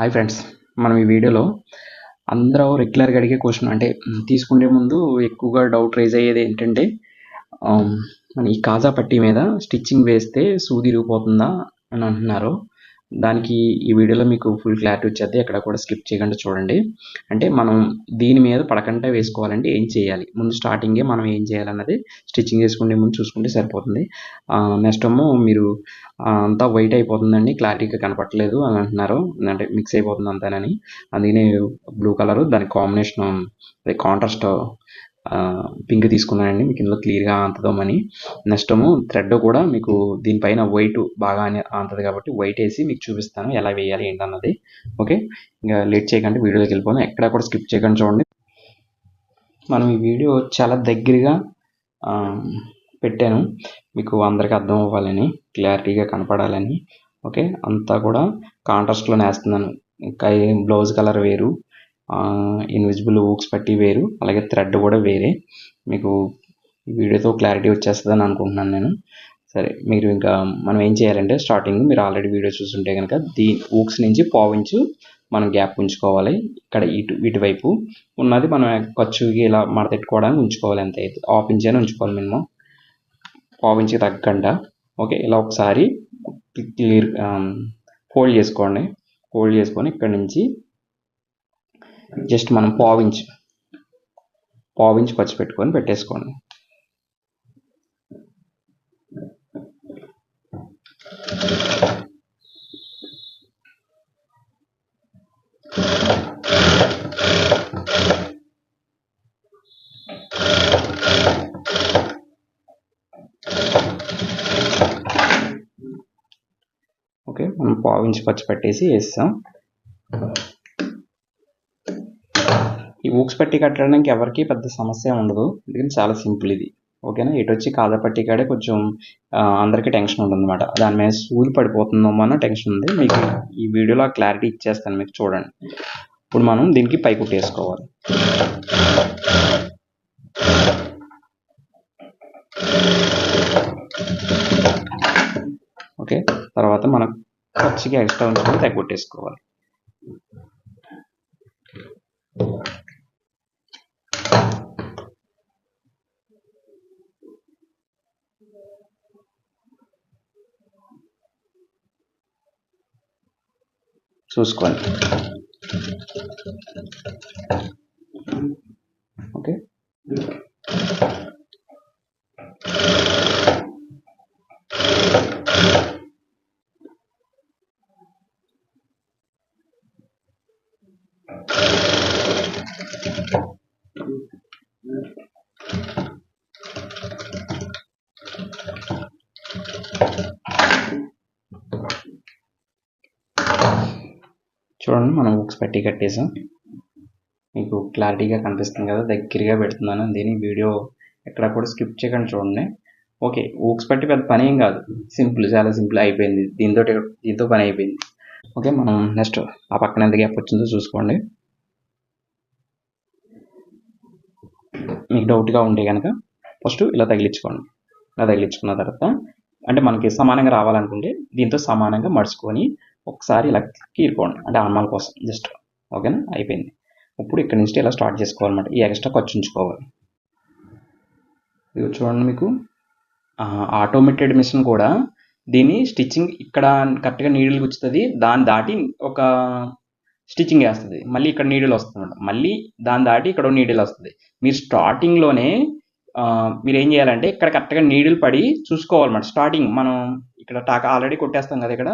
Hi friends మనం ఈ వీడియోలో అందరూ రెగ్యులర్గా అడిగే క్వశ్చన్ అంటే తీసుకునే ముందు ఎక్కువగా డౌట్ రేజ్ అయ్యేది ఏంటంటే మన ఈ కాజా పట్టి మీద స్టిచ్చింగ్ వేస్తే సూది ఇరిగిపోతుందా అని అంటున్నారు. దానికి ఈ వీడియోలో మీకు ఫుల్ క్లారిటీ వచ్చేది. ఎక్కడ కూడా స్కిప్ చేయకుండా చూడండి. అంటే మనం దీని మీద పడకుండా వేసుకోవాలంటే ఏం చేయాలి? ముందు స్టార్టింగే మనం ఏం చేయాలన్నది స్టిచ్చింగ్ చేసుకునే ముందు చూసుకుంటే సరిపోతుంది. నెక్స్ట్ ఏమో మీరు అంతా వైట్ అయిపోతుందండి. క్లారిటీగా కనపట్లేదు అని అంటున్నారు. అంటే మిక్స్ అయిపోతుంది అంతానని. అందుకని బ్లూ కలర్ దాని కాంబినేషన్ కాంట్రాస్ట్ పింక్ తీసుకున్నానండి. మీకు ఇందులో క్లియర్గా అంతదామని నెక్స్ట్ ఏమో థ్రెడ్ కూడా మీకు దీనిపైన వైట్ బాగా అంతది కాబట్టి వైట్ వేసి మీకు చూపిస్తాను ఎలా వేయాలి ఏంటన్నది. ఓకే? ఇంకా లేట్ చేయకండి వీడియోలోకి వెళ్ళిపోదాం. ఎక్కడ కూడా స్కిప్ చేయకండి చూడండి. మనం ఈ వీడియో చాలా దగ్గరగా పెట్టాను. మీకు అందరికీ అర్థం అవ్వాలని క్లారిటీగా కనపడాలని. ఓకే? అంతా కూడా కాంట్రాస్ట్లో వేస్తున్నాను. ఇంకా బ్లౌజ్ కలర్ వేరు. ఇన్విజిబుల్ ఊక్స్ పట్టి వేరు అలాగే థ్రెడ్ కూడా వేరే. మీకు వీడియోతో క్లారిటీ వచ్చేస్తుందని అనుకుంటున్నాను నేను. సరే మీరు ఇంకా మనం ఏం చేయాలంటే స్టార్టింగ్ మీరు ఆల్రెడీ వీడియో చూస్తుంటే కనుక దీ ఊక్స్ నుంచి పావించు మనం గ్యాప్ ఉంచుకోవాలి. ఇక్కడ ఇటు ఇటువైపు ఉన్నది మనం ఖర్చుకి ఇలా మడతెట్టుకోవడానికి ఉంచుకోవాలి ఎంత అయితే హాఫ్ ఇంచ్ అయినా ఉంచుకోవాలి మినిమం. పావు తగ్గకుండా ఓకే ఇలా ఒకసారి క్లియర్ ఫోల్డ్ చేసుకోండి. ఫోల్డ్ చేసుకొని ఇక్కడ నుంచి జస్ట్ మనం పావించి పావించి పచ్చి పెట్టుకొని పెట్టేసుకోండి. ఓకే మనం పావించి పచ్చి పెట్టేసి వేస్తాం. ఈ పట్టి కట్టడానికి ఎవరికి పెద్ద సమస్య ఉండదు. ఎందుకంటే చాలా సింపుల్ ఇది. ఓకేనా? ఇటు వచ్చి కాదా పట్టి కాడే కొంచెం అందరికీ టెన్షన్ ఉంటుందన్నమాట. దాని మీద సూలు పడిపోతుందేమో అన్న టెన్షన్ ఉంది. మీకు ఈ వీడియోలో క్లారిటీ ఇచ్చేస్తాను. మీకు చూడండి. ఇప్పుడు మనం దీనికి పై కుట్టేసుకోవాలి. ఓకే? తర్వాత మనం ఖర్చుకి ఎక్స్ట్రా ఉంచుకొని తగ్గొట్టేసుకోవాలి కొట్టేసుకోవాలి చూసుకోండి ఓకే చూడండి మనం బుక్స్ పెట్టి కట్టేసాం మీకు క్లారిటీగా కనిపిస్తుంది కదా దగ్గరగా పెడుతున్నాను. దీని వీడియో ఎక్కడ కూడా స్కిప్ చేయకుండా చూడండి. ఓకే ఊక్స్ పట్టి పెద్ద పని ఏం కాదు. సింపుల్ చాలా సింపుల్ అయిపోయింది. దీంతో దీంతో పని అయిపోయింది. ఓకే మనం నెక్స్ట్ ఆ పక్కన ఎంత గ్యాప్ వచ్చిందో చూసుకోండి. మీకు డౌట్గా ఉంటే కనుక ఫస్ట్ ఇలా తగిలించుకోండి. ఇలా తగిలించుకున్న తర్వాత అంటే మనకి సమానంగా రావాలనుకుంటే దీంతో సమానంగా మడుచుకొని ఒకసారి ఇలా కీరుకోండి అంటే ఆర్మాల కోసం. జస్ట్ ఓకేనా? అయిపోయింది. ఇప్పుడు ఇక్కడ నుంచి ఇలా స్టార్ట్ చేసుకోవాలన్నమాట. ఈ ఎక్స్ట్రా ఖర్చు ఉంచుకోవాలి. ఇది చూడండి మీకు. ఆటోమేటెడ్ మిషన్ కూడా దీని స్టిచ్చింగ్ ఇక్కడ కరెక్ట్గా నీడిల్ గుచ్చుతుంది దాన్ని దాటి ఒక స్టిచ్చింగ్ వేస్తుంది. మళ్ళీ ఇక్కడ నీడిల్ వస్తుంది మళ్ళీ దాన్ని దాటి ఇక్కడ నీడిల్ వస్తుంది. మీరు స్టార్టింగ్లోనే మీరు ఏం చేయాలంటే ఇక్కడ కరెక్ట్గా నీడిల్ పడి చూసుకోవాలన్నమాట. స్టార్టింగ్ మనం ఇక్కడ టాక ఆల్రెడీ కొట్టేస్తాం కదా ఇక్కడ.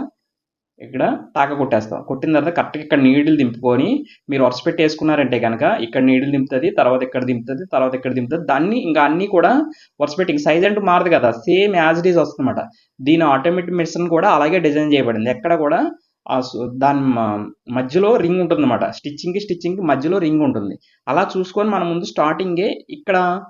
ఇక్కడ తాక కొట్టేస్తాం. కొట్టిన తర్వాత కరెక్ట్గా ఇక్కడ నీడిల్ దింపుకొని మీరు వరుస పెట్టి వేసుకున్నారంటే కనుక ఇక్కడ నీడిల్ దింపుతుంది తర్వాత ఇక్కడ దింపుతుంది తర్వాత ఇక్కడ దింపుతుంది. దాన్ని ఇంకా అన్ని కూడా వరుస పెట్టి సైజ్ అంటూ మారదు కదా. సేమ్ యాజ్ ఇట్ ఈజ్ వస్తుందన్నమాట. దీని ఆటోమేటిక్ మెడిసిన్ కూడా అలాగే డిజైన్ చేయబడింది. ఎక్కడ కూడా ఆ దాని మ- మధ్యలో రింగ్ ఉంటుందన్నమాట. స్టిచ్చింగ్కి స్టిచ్చింగ్కి మధ్యలో రింగ్ ఉంటుంది. అలా చూసుకొని మనం ముందు స్టార్టింగే ఇక్కడ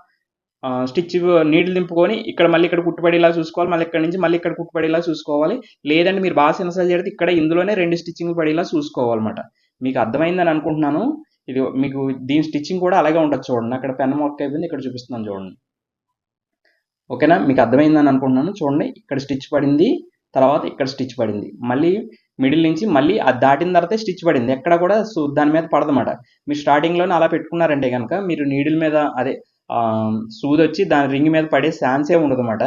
స్టిచ్ నీడిల్ దింపుకొని ఇక్కడ మళ్ళీ ఇక్కడ కుట్టుపడేలా చూసుకోవాలి మళ్ళీ ఇక్కడ నుంచి మళ్ళీ ఇక్కడ కుట్టుపడేలా చూసుకోవాలి. లేదంటే మీరు బాగా సినసాలు చేస్తే ఇక్కడ ఇందులోనే రెండు స్టిచ్చింగ్ పడేలా చూసుకోవాలన్నమాట. మీకు అర్థమైందని అనుకుంటున్నాను. ఇది మీకు దీని స్టిచ్చింగ్ కూడా అలాగే ఉంటుంది చూడండి. అక్కడ పెన్ మొక్క అయిపోయింది ఇక్కడ చూపిస్తున్నాను చూడండి. ఓకేనా? మీకు అర్థమైందని అనుకుంటున్నాను. చూడండి ఇక్కడ స్టిచ్ పడింది తర్వాత ఇక్కడ స్టిచ్ పడింది. మళ్ళీ మిడిల్ నుంచి మళ్ళీ అది దాటిన తర్వాత స్టిచ్ పడింది. ఎక్కడ కూడా దాని మీద పడదన్నమాట. మీరు స్టార్టింగ్లోనే అలా పెట్టుకున్నారంటే కనుక మీరు నీడిల్ మీద అదే సూది వచ్చి దాని రింగ్ మీద పడే ఛాన్సే ఉండదన్నమాట.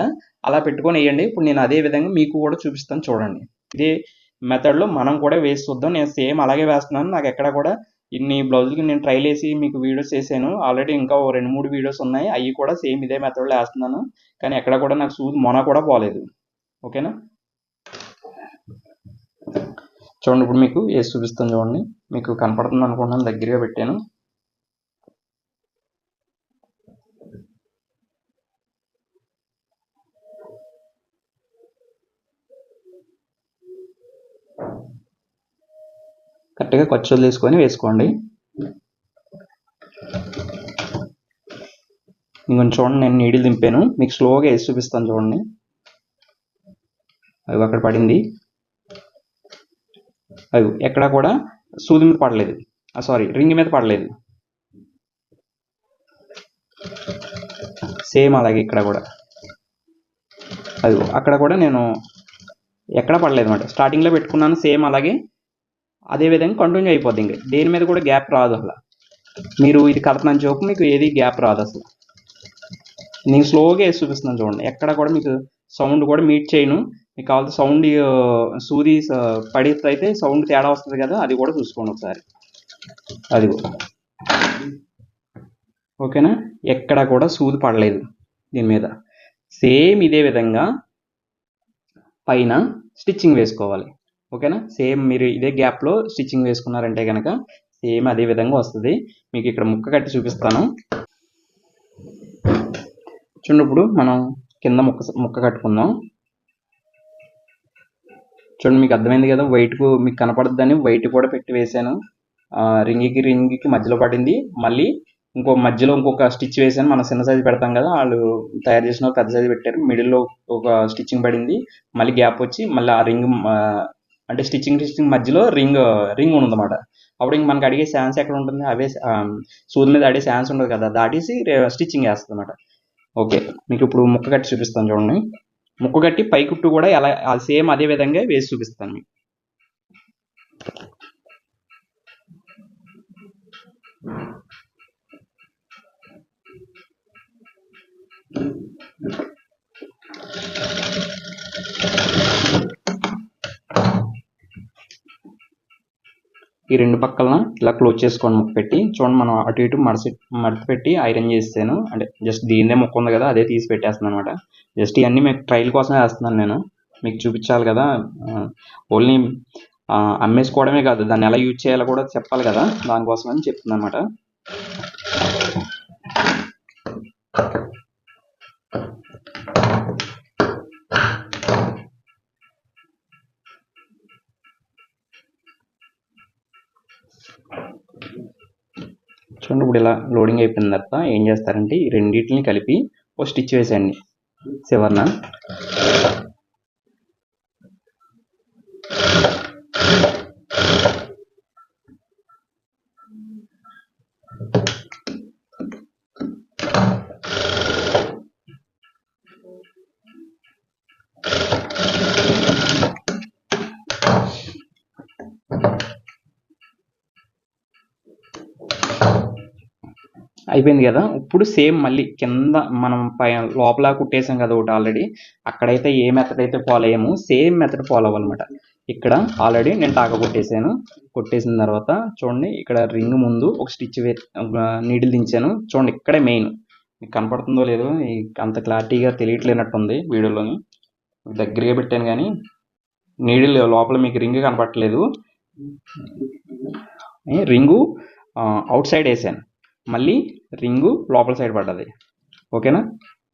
అలా పెట్టుకొని వేయండి. ఇప్పుడు నేను అదే విధంగా మీకు కూడా చూపిస్తాను చూడండి. ఇదే మెథడ్లో మనం కూడా వేసి చూద్దాం. నేను సేమ్ అలాగే వేస్తున్నాను. నాకు ఎక్కడ కూడా ఇన్ని బ్లౌజులకి నేను ట్రైల్ వేసి మీకు వీడియోస్ చేశాను. ఆల్రెడీ ఇంకా రెండు మూడు వీడియోస్ ఉన్నాయి. అవి కూడా సేమ్ ఇదే మెథడ్లో వేస్తున్నాను. కానీ ఎక్కడ కూడా నాకు సూది మొన కూడా పోలేదు. ఓకేనా? చూడండి ఇప్పుడు మీకు వేసి చూపిస్తాను చూడండి. మీకు కనపడుతుంది అనుకుంటున్నాను. దగ్గరగా పెట్టాను. కరెక్ట్గా ఖర్చులు తీసుకొని వేసుకోండి. ఇంకొంచెం చూడండి నేను నీడిల్ దింపాను. మీకు స్లోగా వేసి చూపిస్తాను చూడండి. అది అక్కడ పడింది. అది ఎక్కడ కూడా సూది మీద పడలేదు. సారీ రింగ్ మీద పడలేదు. సేమ్ అలాగే ఇక్కడ కూడా. అది అక్కడ కూడా నేను ఎక్కడ పడలేదు అనమాట స్టార్టింగ్లో పెట్టుకున్నాను సేమ్ అలాగే అదే విధంగా కంటిన్యూ అయిపోద్ది ఇంకా. దేని మీద కూడా గ్యాప్ రాదు అసలు. మీరు ఇది కడతాను చూపు మీకు ఏది గ్యాప్ రాదు అసలు. నేను స్లోగా వేసి చూపిస్తున్నాను చూడండి. ఎక్కడ కూడా మీకు సౌండ్ కూడా మీట్ చేయను. మీకు కావాల్సిన సౌండ్ సూది పడితే అయితే సౌండ్ తేడా వస్తుంది కదా అది కూడా చూసుకోండి ఒకసారి. అది ఓకేనా? ఎక్కడ కూడా సూది పడలేదు దీని మీద. సేమ్ ఇదే విధంగా పైన స్టిచ్చింగ్ వేసుకోవాలి. ఓకేనా? సేమ్ మీరు ఇదే గ్యాప్లో స్టిచ్చింగ్ వేసుకున్నారంటే కనుక సేమ్ అదే విధంగా వస్తుంది. మీకు ఇక్కడ ముక్క కట్టి చూపిస్తాను. చూడండి ఇప్పుడు మనం కింద ముక్క ముక్క కట్టుకుందాం. చూడండి మీకు అర్థమైంది కదా వైట్కు మీకు కనపడద్దని వైట్ కూడా పెట్టి వేసాను. రింగికి రింగికి మధ్యలో పడింది. మళ్ళీ ఇంకో మధ్యలో ఇంకొక స్టిచ్ వేసాను. మనం చిన్న సైజు పెడతాం కదా వాళ్ళు తయారు చేసిన వాళ్ళు పెద్ద సైజు పెట్టారు. మిడిల్లో ఒక స్టిచ్చింగ్ పడింది. మళ్ళీ గ్యాప్ వచ్చి మళ్ళీ ఆ రింగ్ అంటే స్టిచ్చింగ్ స్టిచ్చింగ్ మధ్యలో రింగ్ రింగ్ ఉందన్నమాట. అప్పుడు ఇంక మనకి అడిగే ఛాన్స్ ఎక్కడ ఉంటుంది? అవే సూది మీద అడిగే ఛాన్స్ ఉండదు కదా? దాటేసి స్టిచ్చింగ్ వేస్తుంది అనమాట ఓకే. మీకు ఇప్పుడు ముక్క కట్టి చూపిస్తాను చూడండి. ముక్క కట్టి పై కుట్టు కూడా ఎలా సేమ్ అదే విధంగా వేసి చూపిస్తాను మీకు. ఈ రెండు పక్కలన? ఇలా క్లోజ్ చేసుకోండి ముక్క పెట్టి చూడండి మనం అటు ఇటు మడసి మడత పెట్టి ఐరన్ చేస్తాను. అంటే జస్ట్ దీన్నే ముక్క ఉంది కదా అదే తీసి పెట్టేస్తాను అనమాట జస్ట్ ఇవన్నీ మీకు ట్రయల్ కోసమే వేస్తున్నాను నేను. మీకు చూపించాలి కదా. ఓన్లీ అమ్మేసుకోవడమే కాదు దాన్ని ఎలా యూజ్ చేయాలో కూడా చెప్పాలి కదా. దానికోసమని చెప్తుంది అనమాట చూడండి ఇప్పుడు ఇలా లోడింగ్ అయిపోయిన తర్వాత ఏం చేస్తారంటే ఈ రెండింటిని కలిపి ఓ స్టిచ్ వేసేయండి. చివరన అయిపోయింది కదా. ఇప్పుడు సేమ్ మళ్ళీ కింద మనం పై లోపల కుట్టేసాం కదా ఒకటి ఆల్రెడీ. అక్కడైతే ఏ మెథడ్ అయితే ఫాలో అయ్యామో సేమ్ మెథడ్ ఫాలో అవ్వాలన్నమాట ఇక్కడ ఆల్రెడీ నేను టాక కొట్టేసాను. కొట్టేసిన తర్వాత చూడండి ఇక్కడ రింగ్ ముందు ఒక స్టిచ్ వే నీడిల్ దించాను. చూడండి ఇక్కడే మెయిన్ మీకు కనపడుతుందో లేదో అంత క్లారిటీగా తెలియట్లేనట్టుంది వీడియోలోని. దగ్గరగా పెట్టాను కానీ నీడిల్ లోపల మీకు రింగ్ కనపడట్లేదు. రింగు అవుట్ సైడ్ వేసాను. మళ్ళీ రింగు లోపల సైడ్ పడ్డది. ఓకేనా?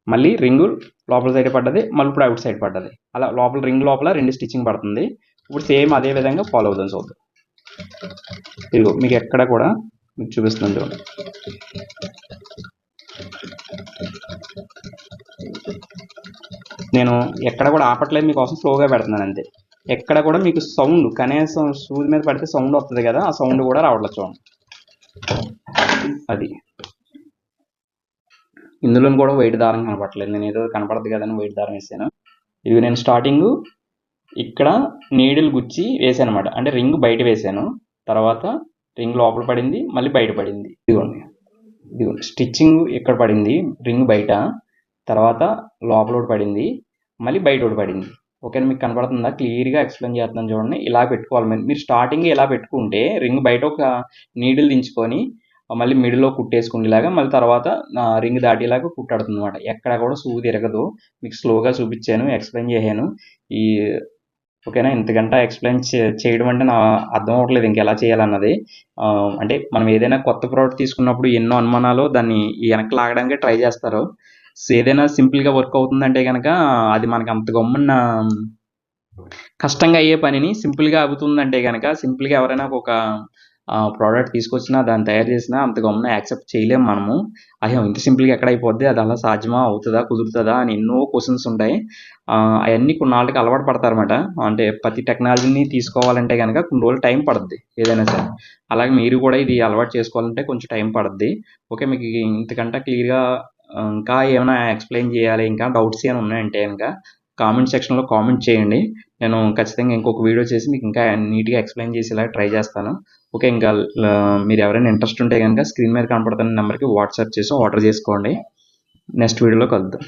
మళ్ళీ రింగు లోపల సైడ్ పడ్డది మళ్ళీ ఇప్పుడు అవుట్ సైడ్ పడ్డది. అలా లోపల రింగ్ లోపల రెండు స్టిచ్చింగ్ పడుతుంది. ఇప్పుడు సేమ్ అదే విధంగా ఫాలో అవుతుంది చూద్దాం ఇదిగో మీకు ఎక్కడ కూడా మీకు చూపిస్తుంది చూడండి నేను ఎక్కడ కూడా ఆపట్లేదు మీకోసం స్లోగా పెడుతున్నాను అంతే. ఎక్కడ కూడా మీకు సౌండ్ కనీసం సూది మీద పడితే సౌండ్ వస్తుంది కదా ఆ సౌండ్ కూడా రావట్లేదు చూడండి. అది. ఇందులో కూడా వెయిట్ దారం కనపడలేదు నేను ఏదో కనపడదు కదని వెయిట్ దారం వేసాను. ఇది నేను స్టార్టింగ్ ఇక్కడ నీడిల్ గుచ్చి వేసాను అనమాట అంటే రింగ్ బయట వేసాను. తర్వాత రింగ్ లోపల పడింది మళ్ళీ బయట పడింది. ఇదిగోండి. ఇదిగోండి. స్టిచ్చింగ్ ఇక్కడ పడింది? రింగ్ బయట. తర్వాత లోపల ఒకటి పడింది మళ్ళీ బయట ఒకటి పడింది. ఓకేనా? మీకు కనపడుతుందా? క్లియర్గా ఎక్స్ప్లెయిన్ చేస్తున్నాను చూడండి. ఇలా పెట్టుకోవాలి. మీరు మీరు స్టార్టింగ్ ఇలా పెట్టుకుంటే రింగ్ బయట ఒక నీడిల్ దించుకొని మళ్ళీ మిడిల్లో కుట్టేసుకునేలాగా మళ్ళీ తర్వాత రింగ్ దాటేలాగా కుట్టాడుతుంది అనమాట ఎక్కడ కూడా సూ తిరగదు. మీకు స్లోగా చూపించాను ఎక్స్ప్లెయిన్ చేశాను. ఈ ఓకేనా? ఇంతకంటే ఎక్స్ప్లెయిన్ చేయడం అంటే నా అర్థం అవ్వట్లేదు ఇంకెలా చేయాలన్నది. అంటే మనం ఏదైనా కొత్త ప్రోడక్ట్ తీసుకున్నప్పుడు ఎన్నో అనుమానాలు దాన్ని వెనక్కి లాగడానికి ట్రై చేస్తారు. సో ఏదైనా సింపుల్గా వర్క్ అవుతుందంటే కనుక అది మనకి అంత గమ్మున్న కష్టంగా అయ్యే పనిని సింపుల్గా అవుతుందంటే కనుక సింపుల్గా ఎవరైనా ఒక ప్రోడక్ట్ తీసుకొచ్చినా దాన్ని తయారు చేసినా అంత గమ్మున యాక్సెప్ట్ చేయలేము మనము. అయ్యో ఇంత సింపుల్గా ఎక్కడ అయిపోద్ది? అది అలా సాధ్యమా? అవుతుందా? కుదురుతుందా? అని ఎన్నో క్వశ్చన్స్ ఉంటాయి. అవన్నీ కొన్నాళ్ళకి అలవాటు పడతారన్నమాట. అంటే ప్రతి టెక్నాలజీని తీసుకోవాలంటే కనుక కొన్ని రోజులు టైం పడుద్ది ఏదైనా సరే. అలాగే మీరు కూడా ఇది అలవాటు చేసుకోవాలంటే కొంచెం టైం పడుద్ది. ఓకే మీకు ఇంతకంటే క్లియర్గా ఇంకా ఏమైనా ఎక్స్ప్లెయిన్ చేయాలి? ఇంకా డౌట్స్ ఏమైనా ఉన్నాయంటే కనుక కామెంట్ సెక్షన్లో కామెంట్ చేయండి. నేను ఖచ్చితంగా ఇంకొక వీడియో చేసి మీకు ఇంకా నీట్గా ఎక్స్ప్లెయిన్ చేసేలా ట్రై చేస్తాను. ఓకే ఇంకా మీరు ఎవరైనా ఇంట్రెస్ట్ ఉంటే కనుక స్క్రీన్ మీద కనపడుతున్న నెంబర్కి వాట్సాప్ చేసి ఆర్డర్ చేసుకోండి. నెక్స్ట్ వీడియోలో కలుద్దాం.